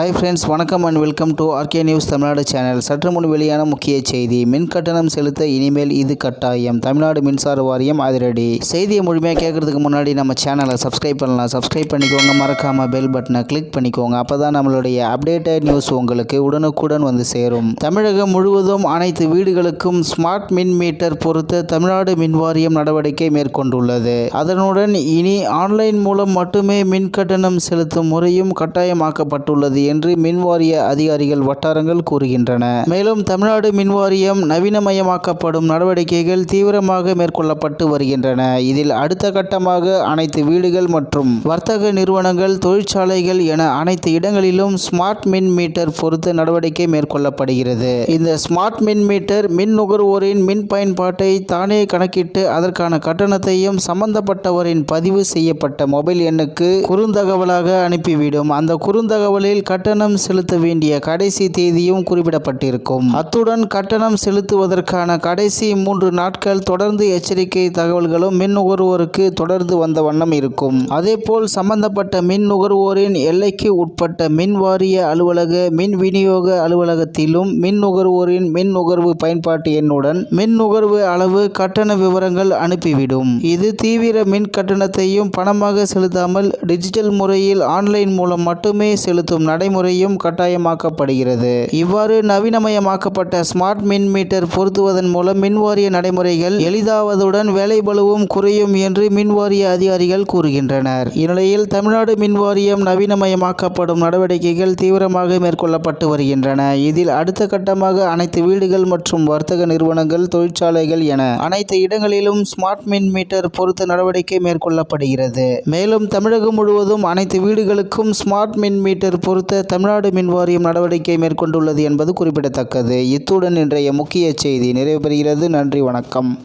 Hi friends வணக்கம் and welcome to RK news Tamil Nadu channel சற்று முன் வெளியான முக்கிய செய்தி. மின் கட்டணம் செலுத்த இனிமேல் இது கட்டாயம். தமிழ்நாடு மின்சார வாரியம் அதிரடி. செய்தியை முழுமையாக கேட்கறதுக்கு முன்னாடி நம்ம சேனலை சப்ஸ்கிரைப் பண்ணலாம். சப்ஸ்கிரைப் பண்ணிக்கோங்க. மறக்காமல் பெல் பட்டனை கிளிக் பண்ணிக்கோங்க. அப்போ தான் நம்மளுடைய அப்டேட்டட் நியூஸ் உங்களுக்கு உடனுக்குடன் வந்து சேரும். தமிழகம் முழுவதும் அனைத்து வீடுகளுக்கும் ஸ்மார்ட் மின் மீட்டர் பொருத்த தமிழ்நாடு மின் வாரியம் நடவடிக்கை மேற்கொண்டுள்ளது. அதனுடன் இனி ஆன்லைன் மூலம் மட்டுமே மின் கட்டணம் செலுத்தும் முறையும் கட்டாயமாக்கப்பட்டுள்ளது என்று மின்வாரிய அதிகாரிகள் வட்டாரங்கள் கூறுகின்றன. மேலும் தமிழ்நாடு மின்வாரியம் நவீனமயமாக்கப்படும் நடவடிக்கைகள் தீவிரமாக மேற்கொள்ளப்பட்டு வருகின்றன. இதில் அடுத்த கட்டமாக அனைத்து வீடுகள் மற்றும் வர்த்தக நிறுவனங்கள் தொழிற்சாலைகள் என அனைத்து இடங்களிலும் ஸ்மார்ட் மின் மீட்டர் பொருத்த நடவடிக்கை மேற்கொள்ளப்படுகிறது. இந்த ஸ்மார்ட் மின் மீட்டர் மின் நுகர்வோரின் மின் பயன்பாட்டை தானே கணக்கிட்டு அதற்கான கட்டணத்தையும் சம்பந்தப்பட்டவரின் பதிவு செய்யப்பட்ட மொபைல் எண்ணுக்கு குறுந்தகவலாக அனுப்பிவிடும். அந்த குறுந்தகவலில் கட்டணம் செலுத்த வேண்டிய கடைசி தேதியும் குறிப்பிடப்பட்டிருக்கும். அத்துடன் கட்டணம் செலுத்துவதற்கான கடைசி மூன்று நாட்கள் தொடர்ந்து எச்சரிக்கை தகவல்களும் மின் நுகர்வோருக்கு தொடர்ந்து வந்த வண்ணம் இருக்கும். அதேபோல் சம்பந்தப்பட்ட மின் நுகர்வோரின் எல்லைக்கு உட்பட்ட மின் வாரிய அலுவலக மின் விநியோக அலுவலகத்திலும் மின் நுகர்வோரின் மின் நுகர்வு பயன்பாட்டு எண்ணுடன் மின் நுகர்வு அளவு கட்டண விவரங்கள் அனுப்பிவிடும். இது தீவிர மின் கட்டணத்தையும் பணமாக செலுத்தாமல் டிஜிட்டல் முறையில் ஆன்லைன் மூலம் மட்டுமே செலுத்தும் நடைமுறையும் கட்டாயமாக்கப்படுகிறது. இவ்வாறு நவீனமயமாக்கப்பட்ட ஸ்மார்ட் மின் மீட்டர் பொருத்துவதன் மூலம் மின்வாரிய நடைமுறைகள் எளிதாவதுடன் வேலைபளுவும் குறையும் என்று மின்வாரிய அதிகாரிகள் கூறுகின்றனர். இந்நிலையில் தமிழ்நாடு மின்வாரியம் நவீனமயமாக்கப்படும் நடவடிக்கைகள் தீவிரமாக மேற்கொள்ளப்பட்டு வருகின்றன. இதில் அடுத்த கட்டமாக அனைத்து வீடுகள் மற்றும் வர்த்தக நிறுவனங்கள் தொழிற்சாலைகள் என அனைத்து இடங்களிலும் ஸ்மார்ட் மின் மீட்டர் பொருத்த நடவடிக்கை மேற்கொள்ளப்படுகிறது. மேலும் தமிழகம் முழுவதும் அனைத்து வீடுகளுக்கும் ஸ்மார்ட் மின் மீட்டர் பொருத்த தமிழ்நாடு மின் வாரியம் நடவடிக்கை மேற்கொண்டுள்ளது என்பது குறிப்பிடத்தக்கது. இத்துடன் இன்றைய முக்கிய செய்தி நிறைவு பெறுகிறது நன்றி வணக்கம்.